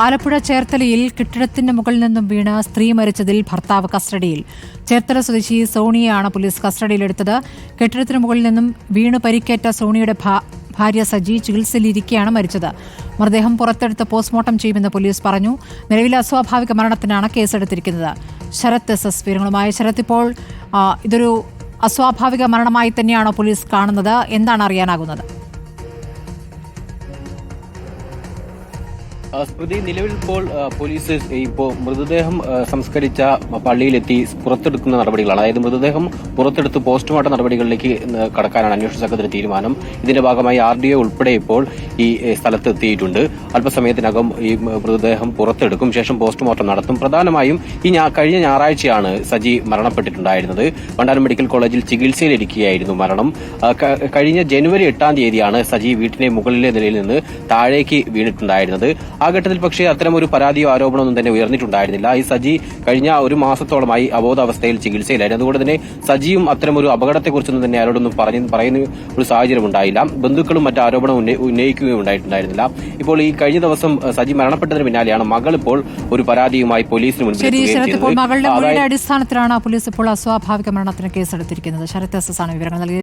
ആലപ്പുഴ ചേർത്തലയിൽ കെട്ടിടത്തിന്റെ മുകളിൽ നിന്നും വീണ് സ്ത്രീ മരിച്ചതിൽ ഭർത്താവ് കസ്റ്റഡിയിൽ. ചേർത്തല സ്വദേശി സോണിയെയാണ് പോലീസ് കസ്റ്റഡിയിലെടുത്തത്. കെട്ടിടത്തിന് മുകളിൽ നിന്നും വീണ് പരിക്കേറ്റ സോണിയുടെ ഭാര്യ സജി ചികിത്സയിലിരിക്കെയാണ് മരിച്ചത്. മൃതദേഹം പുറത്തെടുത്ത് പോസ്റ്റ്മോർട്ടം ചെയ്യുമെന്ന് പോലീസ് പറഞ്ഞു. നിലവിലെ അസ്വാഭാവിക മരണത്തിനാണ് കേസെടുത്തിരിക്കുന്നത്. ശരത് എസ് എസ് വിവരങ്ങളുമായി ശരത് ഇപ്പോൾ ഇതൊരു അസ്വാഭാവിക മരണമായി തന്നെയാണോ പോലീസ് കാണുന്നത്? എന്താണ് അറിയാനാകുന്നത്? സ്മൃതി നിലവിൽ ഇപ്പോൾ പോലീസ് ഇപ്പോൾ മൃതദേഹം സംസ്കരിച്ച പള്ളിയിലെത്തി പുറത്തെടുക്കുന്ന നടപടികളാണ്. അതായത് മൃതദേഹം പുറത്തെടുത്ത് പോസ്റ്റ്മോർട്ടം നടപടികളിലേക്ക് കടക്കാനാണ് അന്വേഷണ സംഘത്തിന്റെ തീരുമാനം. ഇതിന്റെ ഭാഗമായി ആർ ഡി ഒ ഉൾപ്പെടെ ഇപ്പോൾ ഈ സ്ഥലത്തെത്തിയിട്ടുണ്ട്. അല്പസമയത്തിനകം ഈ മൃതദേഹം പുറത്തെടുക്കും. ശേഷം പോസ്റ്റ്മോർട്ടം നടത്തും. പ്രധാനമായും ഈ കഴിഞ്ഞ ഞായറാഴ്ചയാണ് സജി മരണപ്പെട്ടിട്ടുണ്ടായിരുന്നത്. വണ്ടാനം മെഡിക്കൽ കോളേജിൽ ചികിത്സയിലിരിക്കുകയായിരുന്നു മരണം. കഴിഞ്ഞ ജനുവരി എട്ടാം തീയതിയാണ് സജി വീട്ടിന്റെ മുകളിലെ നിലയിൽ നിന്ന് താഴേക്ക് വീണിട്ടുണ്ടായിരുന്നത്. ആ ഘട്ടത്തിൽ പക്ഷേ അത്തരമൊരു പരാതിയോ ആരോപണമൊന്നും തന്നെ ഉയർന്നിട്ടുണ്ടായിരുന്നില്ല. ഈ സജി കഴിഞ്ഞ ഒരു മാസത്തോളമായി അബോധാവസ്ഥയിൽ ചികിത്സയിലായിരുന്നു. അതുകൊണ്ട് തന്നെ സജിയും അത്തരമൊരു അപകടത്തെക്കുറിച്ചൊന്നും തന്നെ ആരോടൊന്നും പറഞ്ഞു പറയുന്ന ഒരു സാഹചര്യം ഉണ്ടായില്ല. ബന്ധുക്കളും മറ്റു ആരോപണം ഉന്നയി- ഉന്നയിക്കുകയും ഉണ്ടായിട്ടുണ്ടായിരുന്നില്ല. ഇപ്പോൾ ഈ കഴിഞ്ഞ ദിവസം സജി മരണപ്പെട്ടതിന് പിന്നാലെയാണ് മകൾ ഇപ്പോൾ ഒരു പരാതിയുമായി പോലീസിന് മുൻപിൽ ചെയ്തത്. മകളുടെ അടിസ്ഥാനത്തിലാണ് പോലീസ് ഇപ്പോൾ അസ്വാഭാവിക മരണത്തിന് കേസെടുത്തിരിക്കുന്നത്. ശരത് എസ് എസ് ആണ് വിവരങ്ങൾ നൽകിയത്.